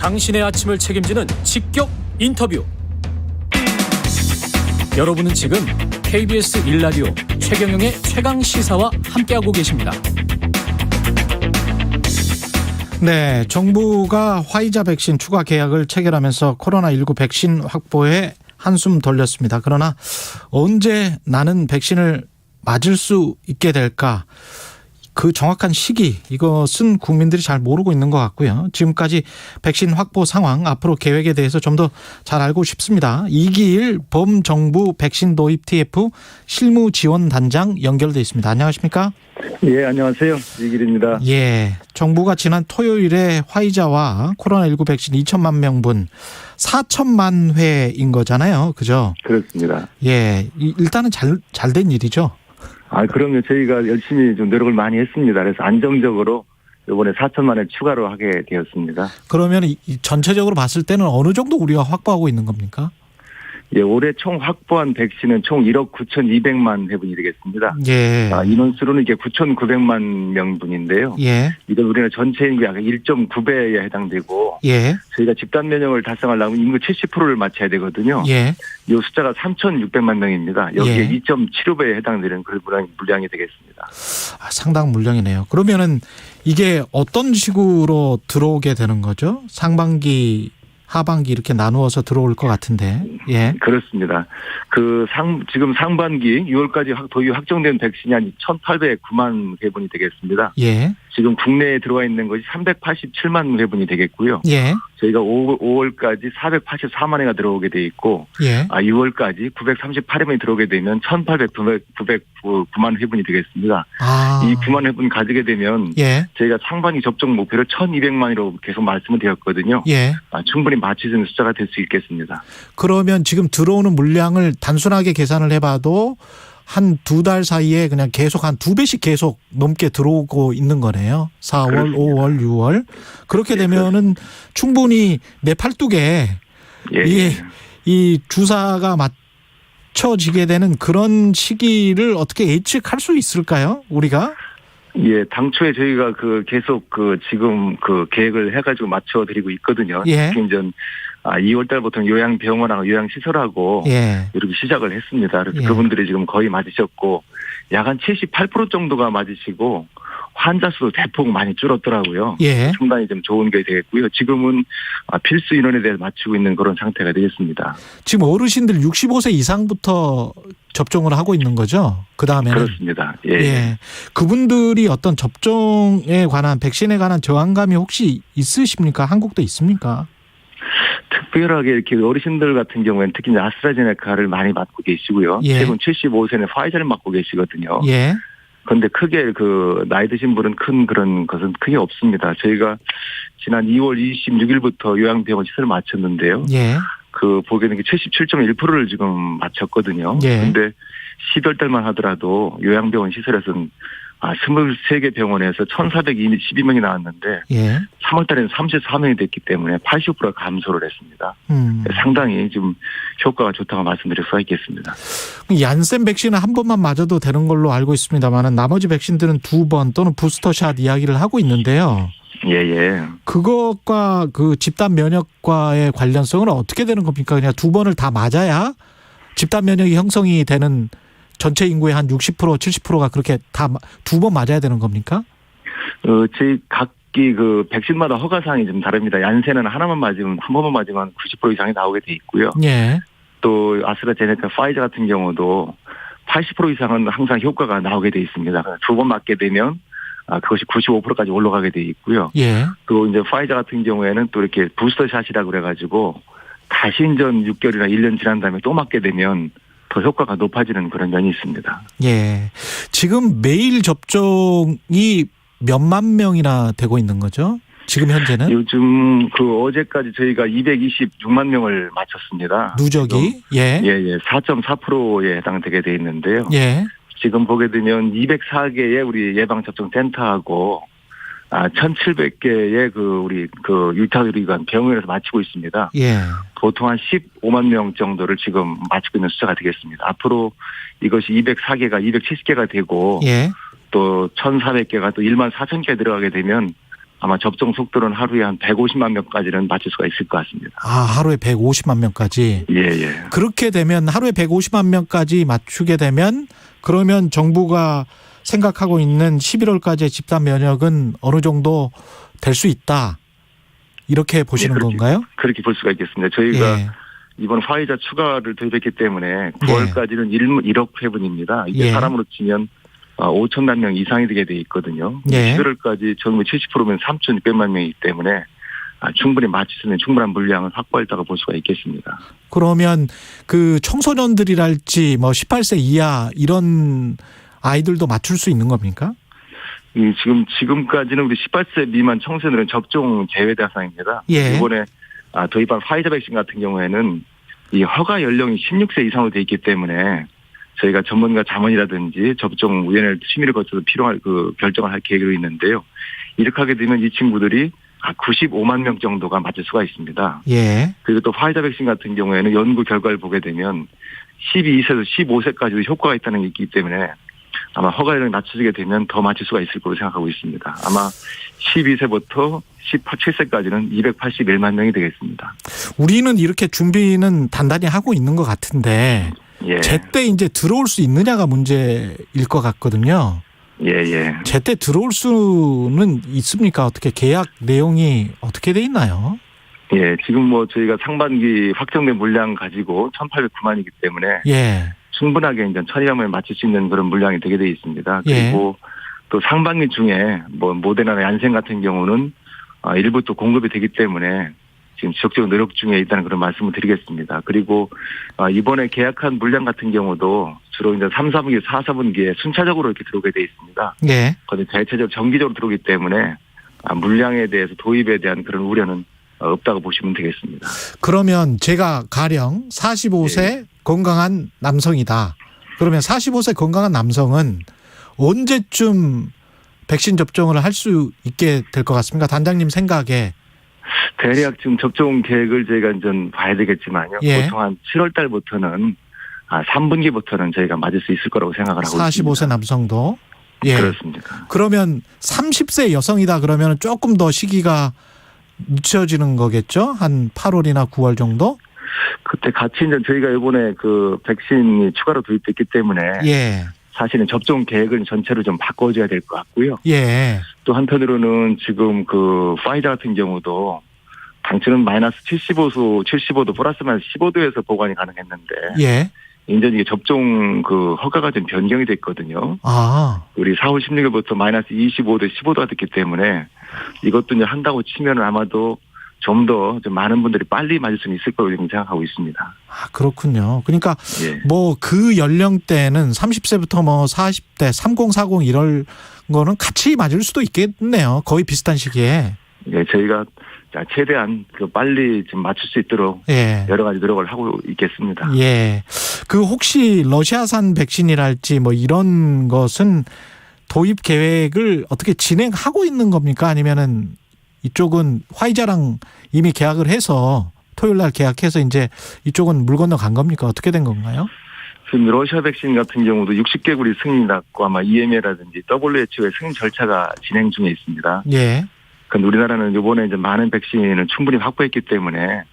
당신의 아침을 책임지는 직격 인터뷰. 여러분은 지금 KBS 일라디오 최경영의 최강 시사와 함께하고 계십니다. 네, 정부가 화이자 백신 추가 계약을 체결하면서 코로나19 백신 확보에 한숨 돌렸습니다. 그러나 언제 나는 백신을 맞을 수 있게 될까? 그 정확한 시기 이것은 국민들이 잘 모르고 있는 것 같고요. 지금까지 백신 확보 상황 앞으로 계획에 대해서 좀 더 잘 알고 싶습니다. 이기일 범정부 백신 도입 TF 실무 지원 단장 연결돼 있습니다. 안녕하십니까? 예, 안녕하세요. 이길입니다. 예. 정부가 지난 토요일에 화이자와 코로나19 백신 2천만 명분 4천만 회인 거잖아요. 그죠? 그렇습니다. 예. 이- 일단은 잘, 잘 된 일이죠. 아, 그럼요. 저희가 열심히 좀 노력을 많이 했습니다. 그래서 안정적으로 이번에 4천만을 추가로 하게 되었습니다. 그러면 이- 이 전체적으로 봤을 때는 어느 정도 우리가 확보하고 있는 겁니까? 예, 올해 총 확보한 백신은 총 1억 9,200만 회분이 되겠습니다. 예. 아, 인원수로는 이게 9,900만 명분인데요. 예. 이걸 우리나라 전체 인구 약 1.9배에 해당되고 예. 저희가 집단 면역을 달성하려면 인구 70%를 맞춰야 되거든요. 예. 이 숫자가 3,600만 명입니다. 여기에 예. 2.75배에 해당되는 그런 물량, 물량이 되겠습니다. 아, 상당 물량이네요. 그러면은 이게 어떤 식으로 들어오게 되는 거죠? 상반기, 하반기 이렇게 나누어서 들어올 것 같은데. 예. 그렇습니다. 그 상, 지금 상반기 6월까지 확- 도입 확정된 백신이 한 1,809만 회분이 되겠습니다. 예. 지금 국내에 들어와 있는 것이 387만 회분이 되겠고요. 예. 저희가 5, 5월 까지 484만 회가 들어오게 돼 있고, 예. 아, 6월까지 938회분이 들어오게 되면 1,809, 909만 회분이 되겠습니다. 아. 이 9만 회분 가지게 되면 예. 저희가 상반기 접종 목표를 1,200만으로 계속 말씀을 드렸거든요. 예. 아, 충분히 맞추는 숫자가 될 수 있겠습니다. 그러면 지금 들어오는 물량을 단순하게 계산을 해봐도 한 두 달 사이에 그냥 계속 한 두 배씩 계속 넘게 들어오고 있는 거네요. 4월, 그렇습니다. 5월, 6월. 그렇게 예, 되면은 충분히 내 팔뚝에 예. 예. 이 주사가 맞춰지게 되는 그런 시기를 어떻게 예측할 수 있을까요? 우리가? 예, 당초에 저희가 그 계속 그 지금 그 계획을 해가지고 맞춰드리고 있거든요. 예. 특히 이제 아 2월 달부터 요양 병원하고 요양 시설하고 예. 이렇게 시작을 했습니다. 그래서 예. 그분들이 지금 거의 맞으셨고 약 한 78% 정도가 맞으시고 환자 수도 대폭 많이 줄었더라고요. 예. 상당히 좀 좋은 게 되겠고요. 지금은 아, 필수 인원에 대해 맞추고 있는 그런 상태가 되겠습니다. 지금 어르신들 65세 이상부터 접종을 하고 있는 거죠? 그 다음에는. 그렇습니다. 예. 예. 그분들이 어떤 접종에 관한 백신에 관한 저항감이 혹시 있으십니까? 한국도 있습니까? 특별하게 이렇게 어르신들 같은 경우에는 특히 이제 아스트라제네카를 많이 맞고 계시고요. 예. 최근 75세는 파이자를 맞고 계시거든요. 예. 그런데 크게 그 나이 드신 분은 큰 그런 것은 크게 없습니다. 저희가 지난 2월 26일부터 요양병원 시설을 마쳤는데요. 예. 그 보게 된 게 77.1%를 지금 마쳤거든요. 예. 근데 10월 달만 하더라도 요양병원 시설에서는 아, 23개 병원에서 1,412명이 나왔는데 예. 3월 달에는 34명이 됐기 때문에 80%가 감소를 했습니다. 음. 상당히 좀 효과가 좋다고 말씀드릴 수가 있겠습니다. 얀센 백신은 한 번만 맞아도 되는 걸로 알고 있습니다만 나머지 백신들은 두 번 또는 부스터샷 이야기를 하고 있는데요. 예, 예. 그것과 그 집단 면역과의 관련성은 어떻게 되는 겁니까? 그냥 두 번을 다 맞아야 집단 면역이 형성이 되는 전체 인구의 한 60% 70%가 그렇게 다 두 번 맞아야 되는 겁니까? 어, 저희 각기 그 백신마다 허가 사항이 좀 다릅니다. 얀센은 하나만 맞으면 한 번만 맞으면 90% 이상이 나오게 돼 있고요. 예. 또 아스트라제네카, 파이자 같은 경우도 80% 이상은 항상 효과가 나오게 돼 있습니다. 두 번 맞게 되면 아, 그것이 95%까지 올라가게 돼 있고요. 예. 또 이제 파이자 같은 경우에는 또 이렇게 부스터샷이라고 그래가지고 다시 인전 6개월이나 1년 지난 다음에 또 맞게 되면 더 효과가 높아지는 그런 면이 있습니다. 예. 지금 매일 접종이 몇만 명이나 되고 있는 거죠? 지금 현재는 요즘 그 어제까지 저희가 226만 명을 마쳤습니다. 누적이 예. 예, 예. 4.4%에 해당되게 돼 있는데요. 예. 지금 보게 되면 204개의 우리 예방접종센터하고 아, 1,700개의 그 우리 그 유타의료기관 병원에서 마치고 있습니다. 예. 보통 한 15만 명 정도를 지금 마치고 있는 숫자가 되겠습니다. 앞으로 이것이 204개가 270개가 되고 예. 또 1,400개가 또 1만 4천 개 들어가게 되면 아마 접종 속도는 하루에 한 150만 명까지는 맞출 수가 있을 것 같습니다. 아, 하루에 150만 명까지. 예, 예. 그렇게 되면 하루에 150만 명까지 맞추게 되면 그러면 정부가 생각하고 있는 11월까지의 집단 면역은 어느 정도 될 수 있다. 이렇게 보시는 그렇게 건가요? 그렇게 볼 수가 있겠습니다. 저희가 예. 이번 화이자 추가를 도입했기 때문에 9월까지는 1, 1억 회분입니다. 이게 예. 사람으로 치면 5천만 명 이상이 되게 돼 있거든요. 예. 11월까지 전국 70%면 3,600만 명이기 때문에 아, 충분히 수 있는 충분한 물량을 확보했다고 볼 수가 있겠습니다. 그러면 그 청소년들이랄지 뭐 18세 이하 이런 아이들도 맞출 수 있는 겁니까? 이 지금 지금까지는 우리 18세 미만 청소년들은 접종 제외 대상입니다. 예. 이번에 아, 도입한 파이자 백신 같은 경우에는 이 허가 연령이 16세 이상으로 돼 있기 때문에 저희가 전문가 자문이라든지 접종 위원회를 심의를 거쳐서 필요할 그 결정을 할 계획으로 있는데요. 이렇게 하게 되면 이 친구들이 아, 95만 명 정도가 맞을 수가 있습니다. 예. 그리고 또 파이자 백신 같은 경우에는 연구 결과를 보게 되면 12세에서 15세까지도 효과가 있다는 게 있기 때문에 아마 허가를 낮춰지게 되면 더 맞출 수가 있을 거로 생각하고 있습니다. 아마 12세부터 17세까지는 281만 명이 되겠습니다. 우리는 이렇게 준비는 단단히 하고 있는 것 같은데 예. 제때 이제 들어올 수 있느냐가 문제일 것 같거든요. 예, 예. 제때 들어올 수는 있습니까? 어떻게 계약 내용이 어떻게 돼 있나요? 예, 지금 뭐 저희가 상반기 확정된 물량 가지고 1,809만이기 때문에 예. 충분하게 이제 천일염을 맞출 수 있는 그런 물량이 되게 돼 있습니다. 예. 그리고 또 상반기 중에 뭐 모데나나 얀센 같은 경우는 아, 일부 또 공급이 되기 때문에 지금 지속적으로 노력 중에 있다는 그런 말씀을 드리겠습니다. 그리고 아, 이번에 계약한 물량 같은 경우도 주로 이제 3, 4분기, 4, 4분기에 순차적으로 이렇게 들어오게 돼 있습니다. 예. 거의 대체적으로 정기적으로 들어오기 때문에 아, 물량에 대해서 도입에 대한 그런 우려는 어, 없다고 보시면 되겠습니다. 그러면 제가 가령 45세 건강한 남성이다. 그러면 45세 건강한 남성은 언제쯤 백신 접종을 할 수 있게 될 것 같습니까? 단장님 생각에. 대략 지금 접종 계획을 저희가 이제 봐야 되겠지만요. 예. 보통 한 7월 달부터는 아 3분기부터는 저희가 맞을 수 있을 거라고 생각을 하고 45세 있습니다. 남성도. 예. 그렇습니다. 그러면 30세 여성이다 그러면 조금 더 시기가 늦춰지는 거겠죠? 한 8월이나 9월 정도? 그때 같이 이제 저희가 이번에 그 백신이 추가로 도입됐기 때문에 예. 사실은 접종 계획을 전체로 좀 바꿔줘야 될 것 같고요. 예. 또 한편으로는 지금 그 파이자 같은 경우도 당초는 마이너스 75도, 75도 플러스 마이너스 15도에서 보관이 가능했는데 예. 이제 이게 접종 그 허가가 좀 변경이 됐거든요. 아. 우리 4월 16일부터 마이너스 25도, 15도가 됐기 때문에 이것도 이제 한다고 치면은 아마도 좀더좀 많은 분들이 빨리 맞을 수는 있을 거라고 생각하고 있습니다. 아, 그렇군요. 그러니까 예. 뭐그 연령대는 30세부터 뭐 40대, 30, 40 이럴 거는 같이 맞을 수도 있겠네요. 거의 비슷한 시기에. 예, 저희가 자, 최대한 그 빨리 좀 맞출 수 있도록 예. 여러 가지 노력을 하고 있겠습니다. 예. 그 혹시 러시아산 백신이랄지 뭐 이런 것은 도입 계획을 어떻게 진행하고 있는 겁니까? 아니면은 이쪽은 화이자랑 이미 계약을 해서 토요일 날 계약해서 이제 이쪽은 물 건너 간 겁니까? 어떻게 된 건가요? 지금 러시아 백신 같은 경우도 60개국이 승인이 났고 아마 EMA라든지 WHO의 승인 절차가 진행 중에 있습니다. 예. 근데 우리나라는 이번에 이제 많은 백신을 충분히 확보했기 때문에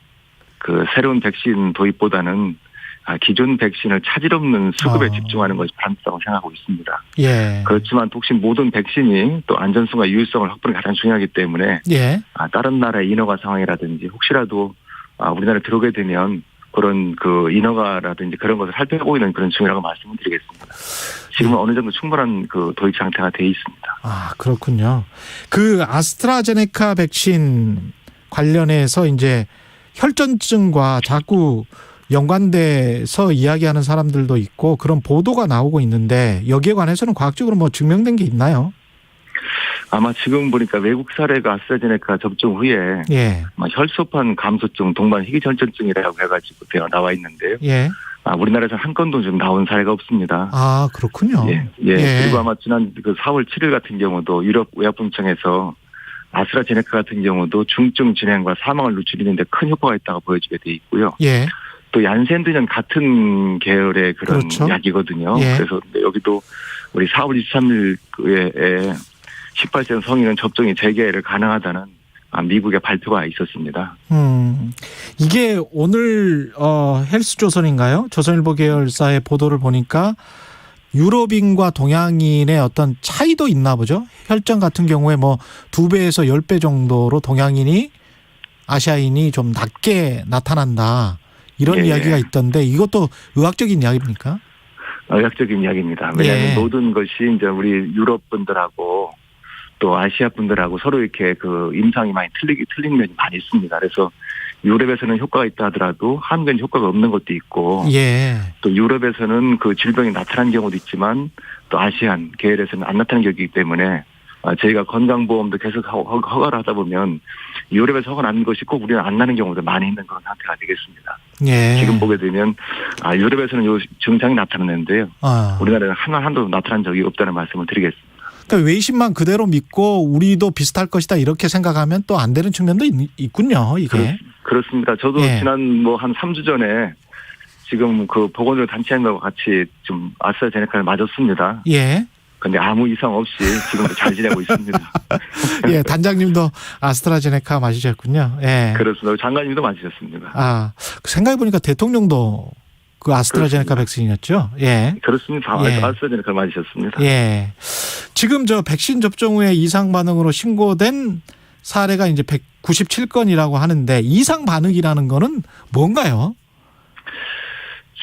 그 새로운 백신 도입보다는 아, 기존 백신을 차질 없는 수급에 아. 집중하는 것이 바람직하다고 생각하고 있습니다. 예. 그렇지만 혹시 모든 백신이 또 안전성과 유효성을 확보하는 게 가장 중요하기 때문에 예. 아, 다른 나라의 인허가 상황이라든지 혹시라도 아, 우리나라에 들어오게 되면 그런 그 인허가라든지 그런 것을 살펴보이는 그런 중이라고 말씀을 드리겠습니다. 지금은 어느 정도 충분한 그 도입 상태가 돼 있습니다. 아, 그렇군요. 그 아스트라제네카 백신 관련해서 이제 혈전증과 자꾸 연관돼서 이야기하는 사람들도 있고 그런 보도가 나오고 있는데 여기에 관해서는 과학적으로 뭐 증명된 게 있나요? 아마 지금 보니까 외국 사례가 아스트라제네카 접종 후에 예. 혈소판 감소증, 동반 희귀전증이라고 해가지고 되어 나와 있는데요. 예. 아, 우리나라에서 한 건도 좀 나온 사례가 없습니다. 아, 그렇군요. 예, 예. 예. 그리고 아마 지난 그 4월 7일 같은 경우도 유럽 의약품청에서 아스트라제네카 같은 경우도 중증 진행과 사망을 누출했는데 큰 효과가 있다고 보여지게 돼 있고요. 예. 또 얀센드는 같은 계열의 그런 그렇죠. 약이거든요. 예. 그래서 여기도 우리 4월 23일에 18세 성인은 접종이 재개를 가능하다는 아, 미국의 발표가 있었습니다. 음, 이게 오늘 어 헬스조선인가요? 조선일보 계열사의 보도를 보니까 유럽인과 동양인의 어떤 차이도 있나 보죠. 혈전 같은 경우에 뭐 두 배에서 열 배 정도로 동양인이 아시아인이 좀 낮게 나타난다. 이런 예, 예. 이야기가 있던데 이것도 의학적인 이야기입니까? 의학적인 이야기입니다. 왜냐하면 예. 모든 것이 이제 우리 유럽 분들하고 또 아시아 분들하고 서로 이렇게 그 임상이 많이 틀리기 틀린 면이 많이 있습니다. 그래서 유럽에서는 효과가 있다 하더라도 한국엔 효과가 없는 것도 있고 예. 또 유럽에서는 그 질병이 나타난 경우도 있지만 또 아시안 계열에서는 안 나타나는 경우이기 때문에 아, 저희가 건강보험도 계속 허- 허가를 하다 보면 유럽에서 허가 나는 것이 꼭 우리는 안 나는 경우도 많이 있는 그런 상태가 되겠습니다. 예. 지금 보게 되면 아 유럽에서는 요 증상이 나타나는데요. 아. 우리나라는 하나 한도 나타난 적이 없다는 말씀을 드리겠습니다. 그러니까 외신만 그대로 믿고 우리도 비슷할 것이다 이렇게 생각하면 또 안 되는 측면도 있, 군요 이게. 그렇 습니다. 저도 예. 지난 뭐 한 3주 전에 지금 그 보건의료 단체장과 같이 좀 아스트라제네카를 맞았습니다. 예. 근데 아무 이상 없이 지금도 잘 지내고 있습니다. 예, 단장님도 아스트라제네카 맞으셨군요. 예. 그렇습니다. 장관님도 맞으셨습니다. 아, 생각해보니까 대통령도 그 아스트라제네카 백신이었죠? 예. 그렇습니다. 예. 아스트라제네카 맞으셨습니다. 예. 지금 저 백신 접종 후에 이상 반응으로 신고된 사례가 이제 197건이라고 하는데 이상 반응이라는 거는 뭔가요?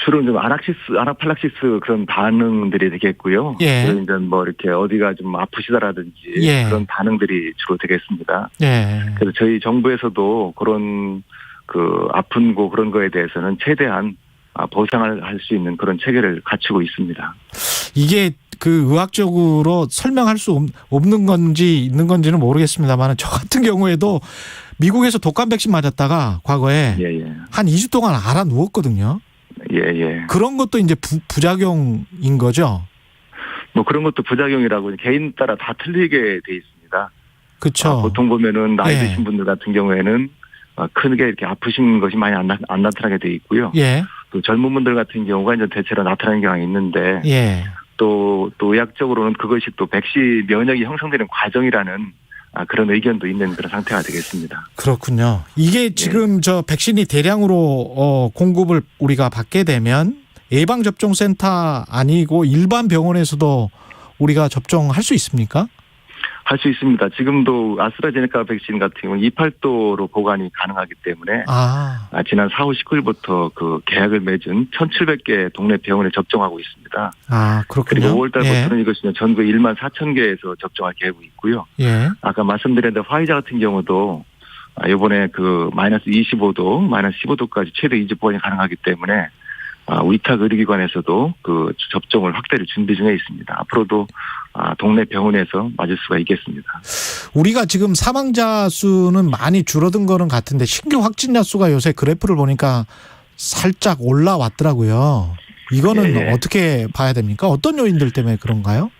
주로 좀 아락시스, 아나팔락시스 그런 반응들이 되겠고요. 예. 그리고 이제 뭐 이렇게 어디가 좀 아프시다라든지 예. 그런 반응들이 주로 되겠습니다. 예. 그래서 저희 정부에서도 그런 그 아픈 거 그런 거에 대해서는 최대한 아, 보상을 할 수 있는 그런 체계를 갖추고 있습니다. 이게 그 의학적으로 설명할 수 없- 없는 건지 있는 건지는 모르겠습니다만 저 같은 경우에도 미국에서 독감 백신 맞았다가 과거에 예, 예. 한 2주 동안 알아 누웠거든요. 예, 예. 그런 것도 이제 부, 부작용인 거죠. 뭐 그런 것도 부작용이라고 개인 따라 다 틀리게 돼 있습니다. 그렇죠. 아, 보통 보면은 나이 예. 드신 분들 같은 경우에는 아, 크게 이렇게 아프신 것이 많이 안, 나, 안 나타나게 돼 있고요. 예. 또 젊은 분들 같은 경우가 이제 대체로 나타나는 경우가 있는데 예. 또, 또 의학적으로는 그것이 또 백신 면역이 형성되는 과정이라는 아, 그런 의견도 있는 그런 상태가 되겠습니다. 그렇군요. 이게 지금 저 백신이 대량으로 어, 공급을 우리가 받게 되면 예방 접종 센터 아니고 일반 병원에서도 우리가 접종할 수 있습니까? 할 수 있습니다. 지금도 아스트라제네카 백신 같은 경우는 28도로 보관이 가능하기 때문에 아, 아, 지난 4월 19일부터 그 계약을 맺은 1,700개 동네 병원에 접종하고 있습니다. 아 그렇군요. 그리고 5월 달부터는 이것이 전국 1만 4천 개에서 접종할 계획이 있고요. 예. 예. 아까 말씀드린 대로 화이자 같은 경우도 아, 이번에 그 마이너스 25도, 마이너스 15도까지 최대 이주 보관이 가능하기 때문에 아, 위탁 의료기관에서도 그 접종을 확대를 준비 중에 있습니다. 앞으로도 아, 동네 병원에서 맞을 수가 있겠습니다. 우리가 지금 사망자 수는 많이 줄어든 거는 같은데 신규 확진자 수가 요새 그래프를 보니까 살짝 올라왔더라고요. 이거는 예, 예. 어떻게 봐야 됩니까? 어떤 요인들 때문에 그런가요?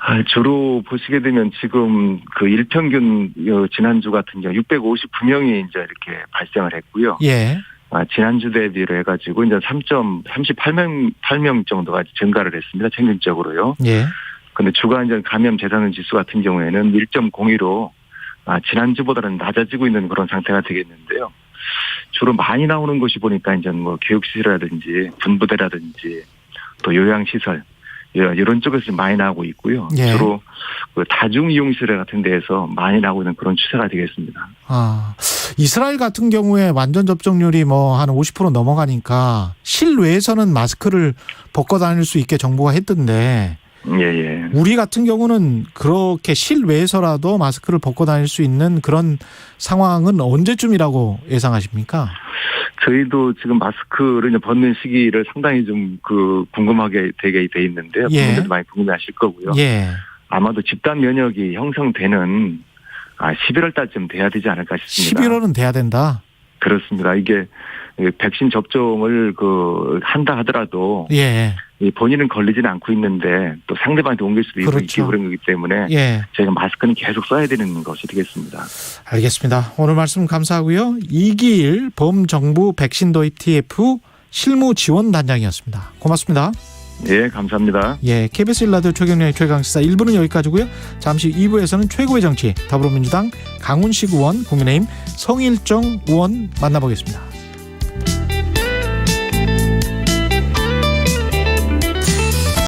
아, 주로 보시게 되면 지금 그 일평균 어, 지난주 같은 경우 659명이 이제 이렇게 발생을 했고요. 예. 아, 지난주 대비로 해가지고 이제 3.38명 8명 정도가 증가를 했습니다. 평균적으로요. 예. 근데 주간 감염 재산은 지수 같은 경우에는 1.02로 아, 지난주보다는 낮아지고 있는 그런 상태가 되겠는데요. 주로 많이 나오는 것이 보니까 이제 뭐 교육시설이라든지 분부대라든지 또 요양시설 예, 이런 쪽에서 좀 많이 나오고 있고요. 예. 주로 그 다중 이용시설 같은 데에서 많이 나오고 있는 그런 추세가 되겠습니다. 아, 이스라엘 같은 경우에 완전 접종률이 뭐 한 50% 넘어가니까 실외에서는 마스크를 벗고 다닐 수 있게 정부가 했던데 예, 예. 우리 같은 경우는 그렇게 실외에서라도 마스크를 벗고 다닐 수 있는 그런 상황은 언제쯤이라고 예상하십니까? 저희도 지금 마스크를 이제 벗는 시기를 상당히 좀 그 궁금하게 되게 돼 있는데요. 예. 국민들도 많이 궁금해하실 거고요. 예. 아마도 집단 면역이 형성되는 아 11월 달쯤 돼야 되지 않을까 싶습니다. 11월은 돼야 된다. 그렇습니다. 이게 백신 접종을 그 한다 하더라도 예. 이 본인은 걸리지는 않고 있는데 또 상대방한테 옮길 수도 있고 그렇죠. 그런 거기 때문에 예. 저희가 마스크는 계속 써야 되는 것이 되겠습니다. 알겠습니다. 오늘 말씀 감사하고요. 이기일 범정부 백신 도입 TF 실무 지원 단장이었습니다. 고맙습니다. 예, 감사합니다. 예, KBS 일라디오 최경련의 최강시사 1부는 여기까지고요. 잠시 2부에서는 최고의 정치 더불어민주당 강훈식 의원, 국민의힘 성일정 의원 만나보겠습니다.